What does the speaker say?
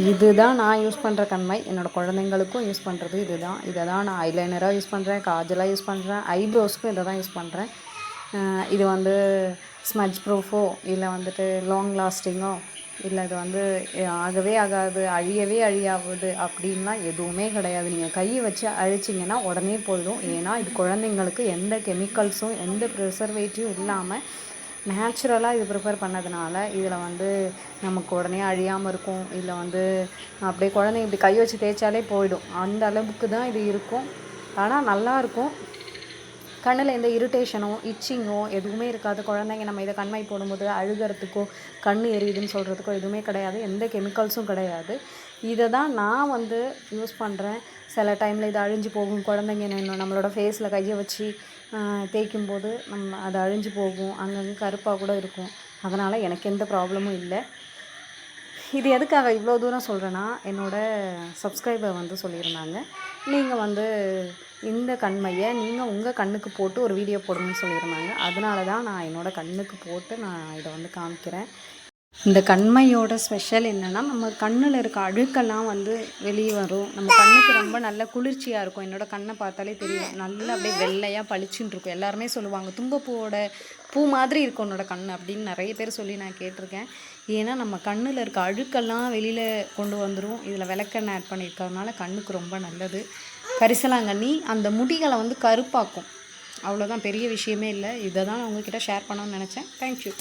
இதுதான் நான் யூஸ் பண்ணுற கண்மை. என்னோடய குழந்தைங்களுக்கும் யூஸ் பண்ணுறது இதுதான். இதை தான் நான் ஐலைனராக யூஸ் பண்ணுறேன் காஜலாக யூஸ் பண்ணுறேன் ஐப்ரோஸ்க்கும் இதை தான் யூஸ் பண்ணுறேன் இது வந்து ஸ்மஜ் ப்ரூஃபோ இல்லை வந்துட்டு லாங் லாஸ்டிங்கோ இல்லை இது வந்து ஆகவே ஆகாது அழியவே அழியாவது அப்படின்லாம் எதுவுமே கிடையாது. நீங்கள் கையை வச்சு அழிச்சிங்கன்னா உடனே போயிடும். ஏன்னா இது குழந்தைங்களுக்கு எந்த கெமிக்கல்ஸும் எந்த ப்ரிசர்வேட்டிவும் இல்லாமல் நேச்சுரலாக இது ப்ரிப்பேர் பண்ணதுனால இதில் வந்து நமக்கு உடனே அழியாமல் இருக்கும். இல்லை வந்து அப்படியே குழந்தைங்க இப்படி கை வச்சு தேய்ச்சாலே போயிடும். அந்த அளவுக்கு தான் இது இருக்கும். ஆனால் நல்லா இருக்கும். கண்ணில் எந்த இரிட்டேஷனோ இச்சிங்கோ எதுவுமே இருக்காது. குழந்தைங்க நம்ம இதை கண்மை போடும்போது அழுகிறதுக்கோ கண் எரியுதுன்னு சொல்கிறதுக்கோ எதுவுமே கிடையாது. எந்த கெமிக்கல்ஸும் கிடையாது. இதை தான் நான் வந்து யூஸ் பண்ணுறேன் சில டைமில் இது அழிஞ்சு போகும். குழந்தைங்க என்ன நம்மளோட ஃபேஸில் கையை வச்சு தேய்க்கும் போது நம்ம அது அழிஞ்சு போகும். அங்கங்கே கருப்பாக கூட இருக்கும். அதனால் எனக்கு எந்த ப்ராப்ளமும் இல்லை. இது எதுக்காக இவ்வளோ தூரம் சொல்கிறேன்னா என்னோடய சப்ஸ்கிரைபர் வந்து சொல்லியிருந்தாங்க. நீங்கள் வந்து இந்த கண்மையை நீங்கள் உங்கள் கண்ணுக்கு போட்டு ஒரு வீடியோ போடுங்கன்னு சொல்லியிருந்தாங்க. அதனால தான் நான் என்னோடய கண்ணுக்கு போட்டு நான் இதை வந்து காமிக்கிறேன். இந்த கண்மையோட ஸ்பெஷல் என்னென்னா நம்ம கண்ணில் இருக்க அழுக்கெல்லாம் வந்து வெளியே வரும். நம்ம கண்ணுக்கு ரொம்ப நல்ல குளிர்ச்சியாக இருக்கும். என்னோட கண்ணை பார்த்தாலே தெரியும். நல்லா அப்படியே வெள்ளையாக பளிச்சுன்னு இருக்கும். எல்லாருமே சொல்லுவாங்க துங்கப்பூவோட பூ மாதிரி இருக்கும் உன்னோட கண் அப்படின்னு நிறைய பேர் சொல்லி நான் கேட்டிருக்கேன். ஏன்னா நம்ம கண்ணில் இருக்க அழுக்கெல்லாம் வெளியில் கொண்டு வந்துடும் இதில் விளக்கெண்ணெய் ஆட் பண்ணியிருக்கறதுனால கண்ணுக்கு ரொம்ப நல்லது. கரிசலாங்கண்ணி அந்த முடிகளை வந்து கருப்பாக்கும். அவ்வளோதான் பெரிய விஷயமே இல்லை. இதை தான் நான் உங்ககிட்ட ஷேர் பண்ணணும்னு நினச்சேன். தேங்க்யூ